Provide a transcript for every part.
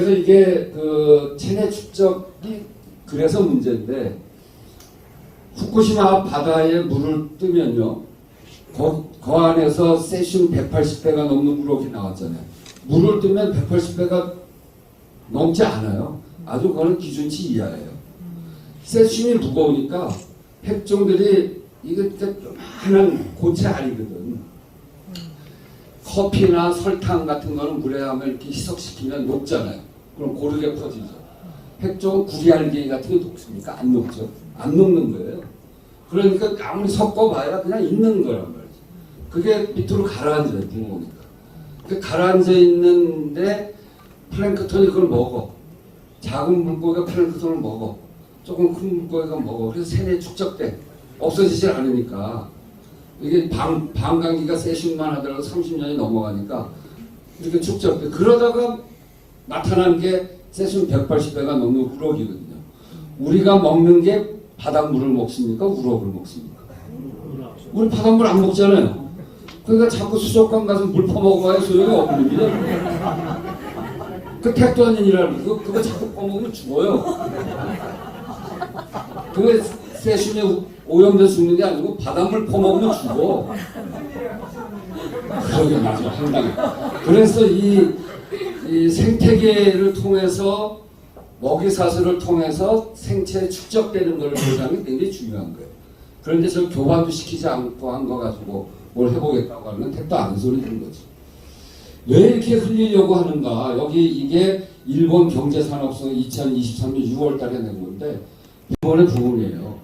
그래서 이게 그 체내 축적이 그래서 문제인데 후쿠시마 바다에 물을 뜨면요. 거, 그 안에서 세슘 180배가 넘는 우럭이 나왔잖아요. 물을 뜨면 180배가 넘지 않아요. 아주 그거는 기준치 이하예요. 세슘이 무거우니까 핵종들이 이거 조그마한 고체 알이거든. 커피나 설탕 같은 거는 물에 하면 이렇게 희석시키면 녹잖아요. 그럼 고르게 퍼지죠. 핵종 구리알갱이 같은 게 녹습니까? 안 녹죠. 안 녹는 거예요. 그러니까 아무리 섞어봐야 그냥 있는 거란 말이죠. 그게 밑으로 가라앉아요, 무거우니까. 그 가라앉아 있는데 플랭크톤이 그걸 먹어. 작은 물고기가 플랭크톤을 먹어. 조금 큰 물고기가 먹어. 그래서 세뇌 축적돼. 없어지질 않으니까. 이게 방, 방광기가 세슘만 하더라도 30년이 넘어가니까 이렇게 축적돼. 그러다가 나타난 게 세슘 180배가 넘는 우럭이거든요. 우리가 먹는 게 바닷물을 먹습니까? 우럭을 먹습니까? 우리 바닷물 안 먹잖아요. 그러니까 자꾸 수족관 가서 물 퍼먹어봐야 소용이 없습니다. 그 택도 아닌 일하는 거, 그거 자꾸 퍼먹으면 죽어요. 그게 세슘에 오염돼서 죽는 게 아니고 바닷물 퍼먹으면 죽어. 그러게 맞아, 황당해. 그래서 이, 이 생태계를 통해서 먹이 사슬을 통해서 생체에 축적되는 걸게 굉장히 중요한 거예요. 그런데 저 교환도 시키지 않고 한 거 가지고 뭘 해보겠다고 하면 택도 안 소리 듣는 거지. 왜 이렇게 흘리려고 하는가? 여기 이게 일본 경제산업성 2023년 6월 달에 낸 건데 일본의 부분이에요.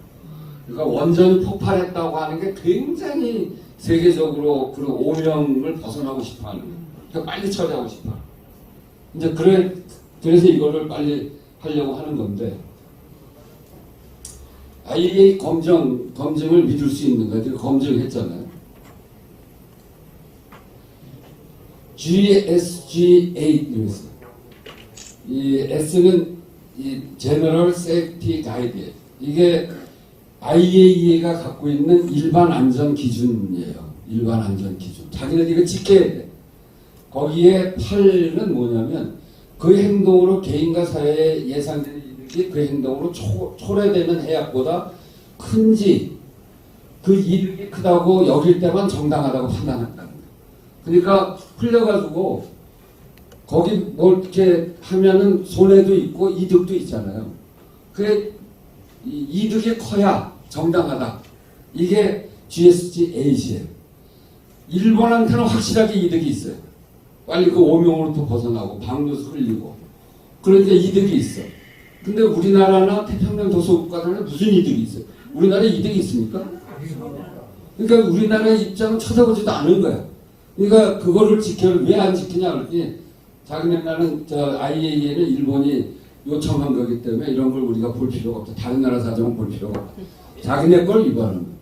그러니까 원전이 폭발했다고 하는 게 굉장히 세계적으로 그런 오명을 벗어나고 싶어 하는 거예요. 그러니까 빨리 처리하고 싶어. 이제 그래, 그래서 이거를 빨리 하려고 하는 건데 IA 검증, 검증을 믿을 수 있는가? 지금 검증했잖아요. GSG8 이랬어요. 이 S는 이 General Safety Guide예요. 이게 IAEA가 갖고 있는 일반 안전 기준이에요. 일반 안전 기준. 자기네들이 이거 지켜야 돼. 거기에 8은 뭐냐면 그 행동으로 개인과 사회에 예상되는 이득이 그 행동으로 초, 초래되는 해악보다 큰지 그 이득이 크다고 여길 때만 정당하다고 판단한다는 거예요. 그러니까 흘려가지고 거기 뭘 이렇게 하면은 손해도 있고 이득도 있잖아요. 이 이득이 커야 정당하다. 이게 GSG 8이에요. 일본한테는 확실하게 이득이 있어요. 빨리 그 오명으로부터 벗어나고 방류수 흘리고 그런데 이득이 있어. 근데 우리나라나 태평양 도서국가들은 무슨 이득이 있어요? 우리나라에 이득이 있습니까? 그러니까 우리나라의 입장은 쳐다보지도 않은 거야. 그러니까 그거를 지켜 왜안 지키냐 그랬더니 자기네나는 저 IAEA는 일본이 요청한 거기 때문에 이런 걸 우리가 볼 필요가 없다. 다른 나라 사정은 볼 필요가 없다. 자기네 걸 위반하는 거야.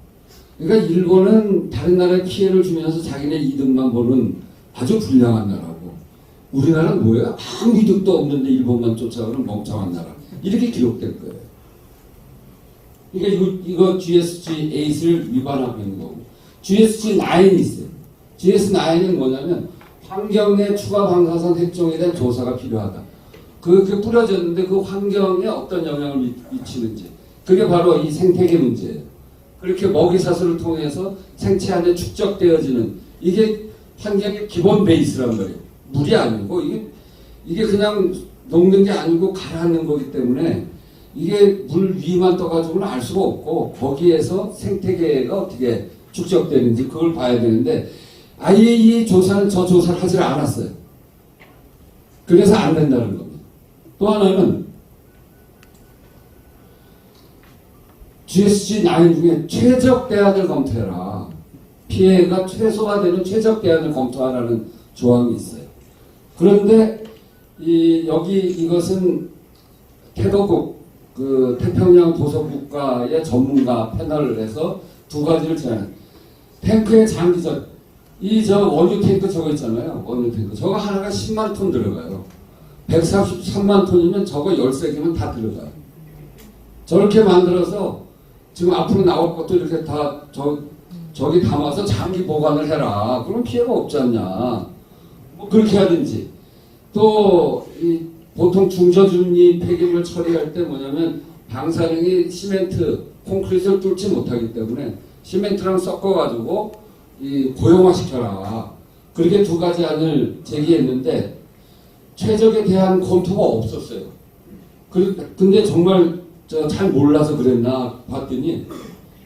그러니까 일본은 다른 나라에 피해를 주면서 자기네 이득만 보는 아주 불량한 나라고 우리나라는 뭐야? 아무 이득도 없는데 일본만 쫓아가는 멍청한 나라. 이렇게 기록된 거예요. 그러니까 이거, 이거 GSG 8을 위반하고 있는 거고 GSG 9이 있어요. GS9은 뭐냐면 환경 내 추가 방사선 핵종에 대한 조사가 필요하다. 그, 그 뿌려졌는데 그 환경에 어떤 영향을 미, 미치는지. 그게 바로 이 생태계 문제예요. 그렇게 먹이 사슬을 통해서 생체 안에 축적되어지는 이게 환경의 기본 베이스란 말이에요. 물이 아니고 이게, 이게 그냥 녹는 게 아니고 가라앉는 거기 때문에 이게 물 위만 떠가지고는 알 수가 없고 거기에서 생태계가 어떻게 축적되는지 그걸 봐야 되는데 IAEA 조사는 저 조사를 하질 않았어요. 그래서 안 된다는 겁니다. 또 하나는 GSG9 중에 최적 대안을 검토해라. 피해가 최소화 되는 최적 대안을 검토하라는 조항이 있어요. 그런데 이 여기 이것은 태도국 그 태평양 도서국가의 전문가 패널을 해서 두 가지를 제안. 탱크의 장기적 이 저 원유 탱크 저거 있잖아요. 원유 탱크 저거 하나가 10만 톤 들어가요. 143만 톤이면 저거 13개면 다 들어가요. 저렇게 만들어서 지금 앞으로 나올 것도 이렇게 다 저, 저기 담아서 장기 보관을 해라. 그럼 피해가 없지 않냐. 뭐 그렇게 하든지. 또, 이 보통 중저준위 폐기물 처리할 때 뭐냐면 방사능이 시멘트, 콘크리트를 뚫지 못하기 때문에 시멘트랑 섞어가지고 이 고형화시켜라. 그렇게 두 가지 안을 제기했는데 최적에 대한 검토가 없었어요. 그- 근데 정말 저잘 몰라서 그랬나 봤더니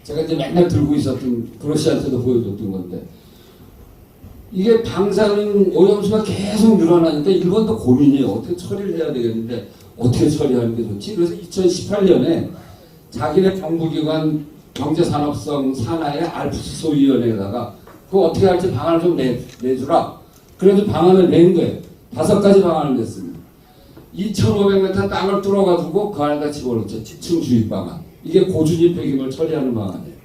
제가 이제 맨날 들고 있었던 그로시한테도 보여줬던 건데 이게 방사능 오염수가 계속 늘어나니까 일본도 고민이에요. 어떻게 처리를 해야 되겠는데 어떻게 처리하는 게 좋지? 그래서 2018년에 자기네 정부기관 경제산업성 산하의 알프스 소위원회에다가 그거 어떻게 할지 방안을 좀 내, 내주라. 그래서 방안을 낸 거예요. 다섯 가지 방안을 냈습니다. 2,500m 땅을 뚫어가지고 그 안에다 집어넣죠. 지층 주입 방안. 이게 고준위 폐기물 처리하는 방안이에요.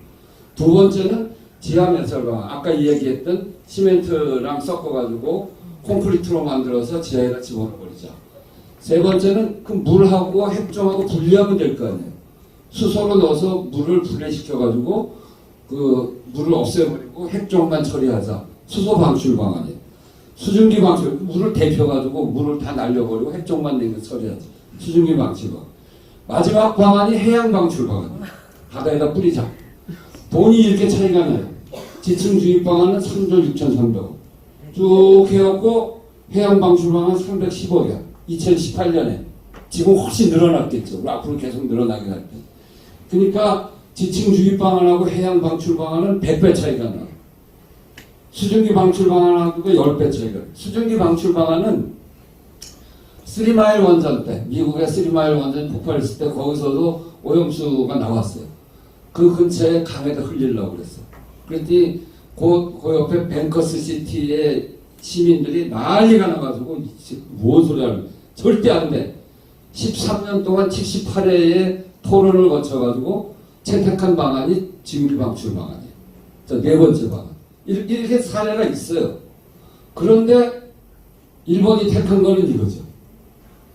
두 번째는 지하 맨살 방안. 아까 이야기했던 시멘트랑 섞어가지고 콘크리트로 만들어서 지하에다 집어넣어버리자. 세 번째는 그 물하고 핵종하고 분리하면 될 거 아니에요. 수소로 넣어서 물을 분해시켜가지고 그 물을 없애버리고 핵종만 처리하자. 수소 방출 방안이에요. 수증기 방출, 물을 데펴가지고 물을 다 날려버리고 핵종만 내게 처리하자. 수증기 방출 방안. 마지막 방안이 해양 방출 방안이에요. 바다에다 뿌리자. 돈이 이렇게 차이가 나요. 지층 주입 방안은 3조 6,300억. 쭉 해갖고 해양 방출 방안 310억이야. 2018년에. 지금 훨씬 늘어났겠죠. 앞으로 계속 늘어나게 할 때. 그러니까 지층 주입 방안하고 해양 방출 방안은 100배 차이가 나. 수증기 방출 방안하고 10배 차이가 나. 수증기 방출 방안은 쓰리마일 원전 때, 미국의 쓰리마일 원전 폭발했을 때 거기서도 오염수가 나왔어요. 그 근처에 강에다 흘리려고 그랬어. 그랬더니 그, 그 옆에 뱅커스 시티의 시민들이 난리가 나가지고 이- 뭔 소리 하는. 절대 안 돼. 13년 동안 78회의 토론을 거쳐가지고 채택한 방안이 지금 방출 방안이에요. 자, 네 번째 방안. 이렇게 사례가 있어요. 그런데 일본이 택한 거는 이거죠.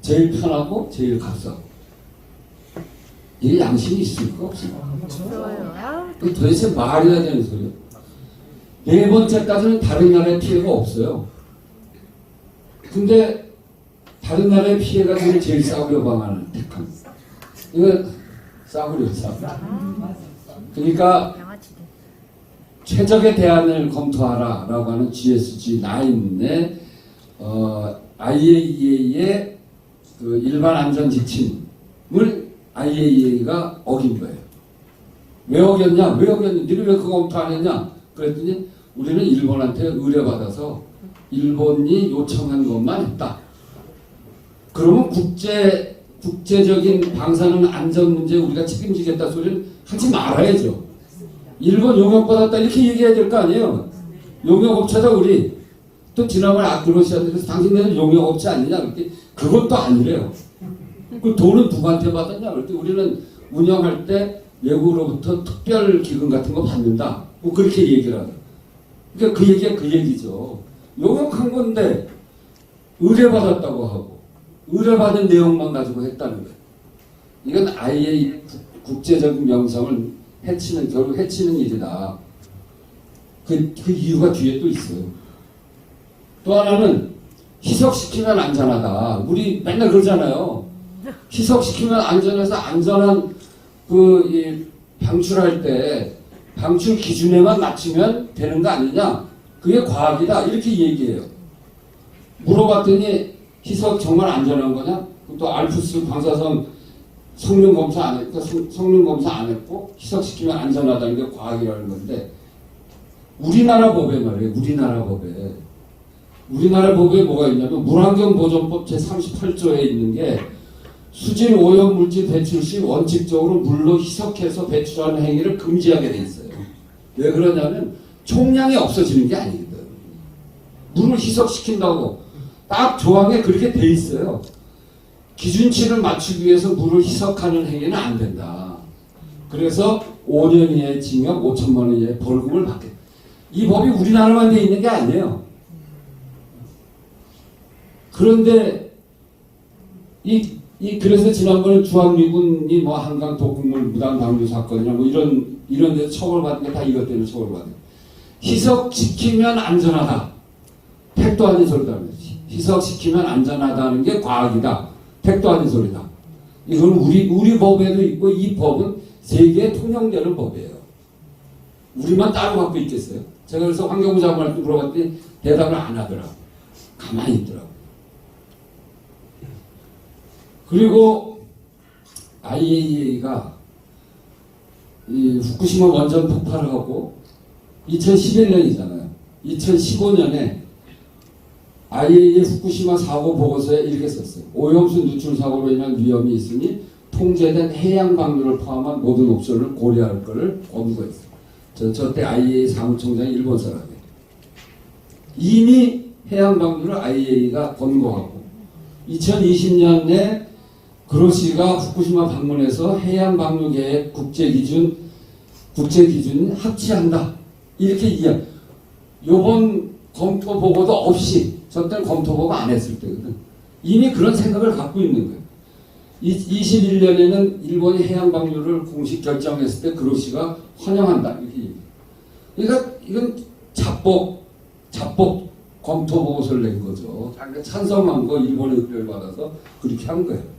제일 편하고 제일 값싸고. 이게 양심이 있을 수가 없어요. 무서워요. 아, 그 도대체 말이나 되는 소리요. 네 번째까지는 다른 나라의 피해가 없어요. 근데 다른 나라의 피해가 지금 제일 싸구려 방안을 택합니다. 이거 싸구려 싸구려. 그러니까. 최적의 대안을 검토하라라고 하는 GSG 9의 어, IAEA의 그 일반 안전 지침을 IAEA가 어긴 거예요. 왜 어겼냐? 왜 어겼냐? 니네 왜 그거 검토 안 했냐? 그랬더니 우리는 일본한테 의뢰받아서 일본이 요청한 것만 했다. 그러면 국제 국제적인 방사능 안전 문제 우리가 책임지겠다 소리를 하지 말아야죠. 일본 용역 받았다 이렇게 얘기해야 될 거 아니에요. 용역 업체다 우리. 또 지난번에 아크로시아들에서 당신네는 용역 업체 아니냐 그랬더니 그것도 아니래요. 그 돈은 누구한테 받았냐 그랬더니 우리는 운영할 때 외국으로부터 특별 기금 같은 거 받는다. 뭐 그렇게 얘기를 하다. 그러니까 그 얘기가 그 얘기죠. 용역한 건데 의뢰받았다고 하고 의뢰받은 내용만 가지고 했다는 거예요. 이건 아예 국- 국제적인 명성을 해치는 결국 해치는 일이다. 그, 그 이유가 뒤에 또 있어요. 또 하나는 희석시키면 안전하다. 우리 맨날 그러잖아요. 희석시키면 안전해서 안전한 그이 방출할 때 방출 기준에만 맞추면 되는 거 아니냐? 그게 과학이다. 이렇게 얘기해요. 물어봤더니 희석 정말 안전한 거냐? 또 알프스 방사선 성능 검사 안 했고 성- 성능 검사 안 했고 희석시키면 안전하다는 게 과학이라는 건데 우리나라 법에 말이에요. 우리나라 법에 우리나라 법에 뭐가 있냐면 물환경보전법 제38조에 있는 게 수질 오염 물질 배출 시 원칙적으로 물로 희석해서 배출하는 행위를 금지하게 돼 있어요. 왜 그러냐면 총량이 없어지는 게 아니거든. 물을 희석시킨다고 딱 조항에 그렇게 돼 있어요. 기준치를 맞추기 위해서 물을 희석하는 행위는 안 된다. 그래서 5년 이하의 징역 5천만 원 이하의 벌금을 받게. 이 법이 우리나라만 돼 있는 게 아니에요. 그런데 이, 이 그래서 지난번에 주한미군이 뭐 한강 독극물 무단 방류 사건이나 뭐 이런 이런 데서 처벌받은 게다 이것 때문에 처벌받은. 희석시키면 안전하다. 택도 아닌 소리다. 희석시키면 안전하다는 게 과학이다. 택도 아닌 소리다. 이건 우리 우리 법에도 있고 이 법은 세계에 통용되는 법이에요. 우리만 따로 갖고 있겠어요? 제가 그래서 환경부 장관한테 물어봤더니 대답을 안 하더라고. 가만히 있더라고. 그리고 IAEA가 이 후쿠시마 원전 폭발을 하고 2011년이잖아요. 2015년에 IAEA 후쿠시마 사고 보고서에 이렇게 썼어요. 오염수 누출 사고로 인한 위험이 있으니 통제된 해양 방류를 포함한 모든 옵션을 고려할 것을 권고했어요. 저, 저때 IAEA 사무총장이 일본 사람이에요. 이미 해양 방류를 IAEA가 권고하고 2020년에 그로시가 후쿠시마 방문해서 해양 방류 계획 국제 기준 국제 기준 합치한다 이렇게 이야. 요번 검토 보고도 없이 저때 검토 보고 안 했을 때거든. 이미 그런 생각을 갖고 있는 거예요. 21년에는 일본이 해양 방류를 공식 결정했을 때 그로시가 환영한다 이렇게. 얘기해요. 그러니까 이건 자복 자복 검토 보고서를 낸 거죠. 자기가 찬성한 거 일본의 의뢰를 받아서 그렇게 한 거예요.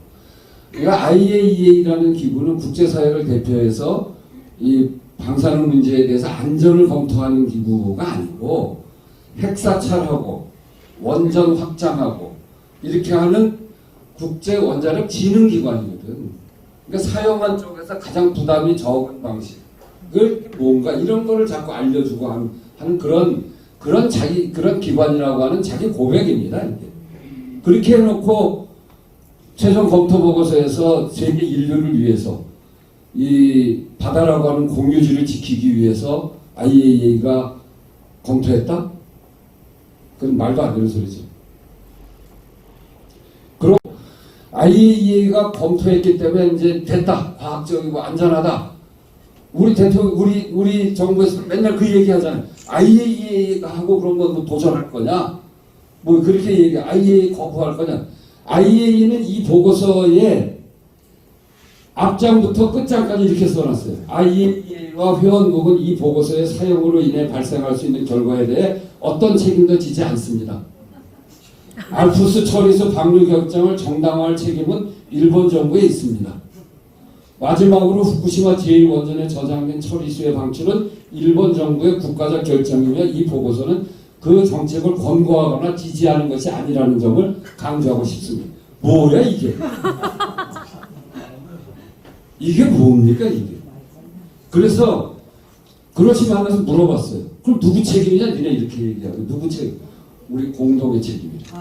그러니까 IAEA라는 기구는 국제사회를 대표해서 이 방사능 문제에 대해서 안전을 검토하는 기구가 아니고 핵사찰하고 원전 확장하고 이렇게 하는 국제 원자력 진흥 기관이거든. 그러니까 사용한 쪽에서 가장 부담이 적은 방식을 뭔가 이런 거를 자꾸 알려주고 하는, 하는 그런 그런 자기 그런 기관이라고 하는 자기 고백입니다. 이게. 그렇게 해놓고 최종 검토 보고서에서 세계 인류를 위해서 이 바다라고 하는 공유지를 지키기 위해서 IAEA가 검토했다? 그건 말도 안 되는 소리죠. 그리고 IAEA가 검토했기 때문에 이제 됐다. 과학적이고 안전하다. 우리 대통령, 우리, 우리 정부에서 맨날 그 얘기 하잖아요. IAEA가 하고 그런 건 뭐 도전할 거냐? 뭐 그렇게 얘기, IAEA 거부할 거냐? IAEA는 이 보고서에 앞장부터 끝장까지 이렇게 써놨어요. IAEA와 회원국은 이 보고서의 사용으로 인해 발생할 수 있는 결과에 대해 어떤 책임도 지지 않습니다. 알프스 처리수 방류 결정을 정당화할 책임은 일본 정부에 있습니다. 마지막으로 후쿠시마 제1원전에 저장된 처리수의 방출은 일본 정부의 국가적 결정이며 이 보고서는 그 정책을 권고하거나 지지하는 것이 아니라는 점을 강조하고 싶습니다. 뭐야 이게? 이게 뭡니까 이게? 그래서 그러시면 하면서 물어봤어요. 그럼 누구 책임이냐? 니네 이렇게 얘기하고 누구 책임? 우리 공동의 책임이다.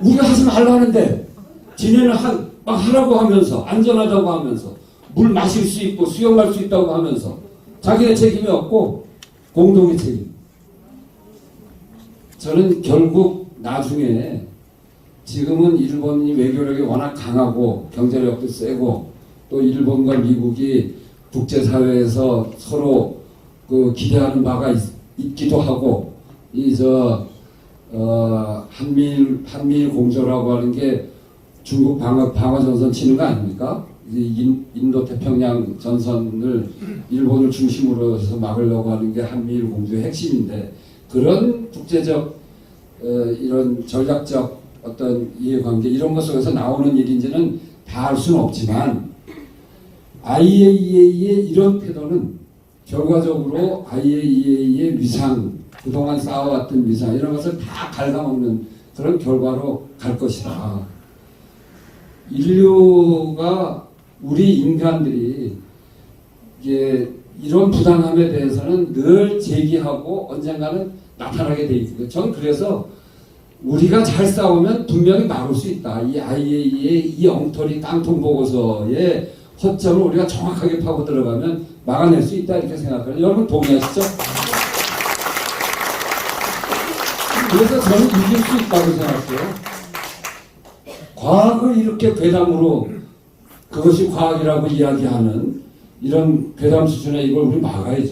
우리가 하지 말라는데 지네는 한, 막 하라고 하면서 안전하다고 하면서 물 마실 수 있고 수영할 수 있다고 하면서 자기네 책임이 없고 공동의 책임. 저는 결국 나중에 지금은 일본이 외교력이 워낙 강하고 경제력도 세고 또 일본과 미국이 국제사회에서 서로 그 기대하는 바가 있, 기도 하고 이저 어, 한미일 한미일 공조라고 하는 게 중국 방어 방어 전선 치는 거 아닙니까? 인, 인도 태평양 전선을 일본을 중심으로 해서 막으려고 하는 게 한미일 공조의 핵심인데 그런 국제적 어, 이런 전략적 어떤 이해관계 이런 것 속에서 나오는 일인지는 다 알 수는 없지만 IAEA의 이런 태도는 결과적으로 IAEA의 위상 그동안 쌓아왔던 위상 이런 것을 다 갉아먹는 그런 결과로 갈 것이다. 인류가 우리 인간들이 이게 이런 부당함에 대해서는 늘 제기하고 언젠가는 나타나게 돼 있거든요. 전 그래서 우리가 잘 싸우면 분명히 막을 수 있다. 이 IAEA의 이 엉터리 깡통 보고서의 허점을 우리가 정확하게 파고 들어가면 막아낼 수 있다 이렇게 생각해요. 여러분 동의하시죠? 그래서 저는 이길 수 있다고 생각해요. 과학을 이렇게 괴담으로 그것이 과학이라고 이야기하는 이런 괴담 수준의 이걸 우리 막아야죠.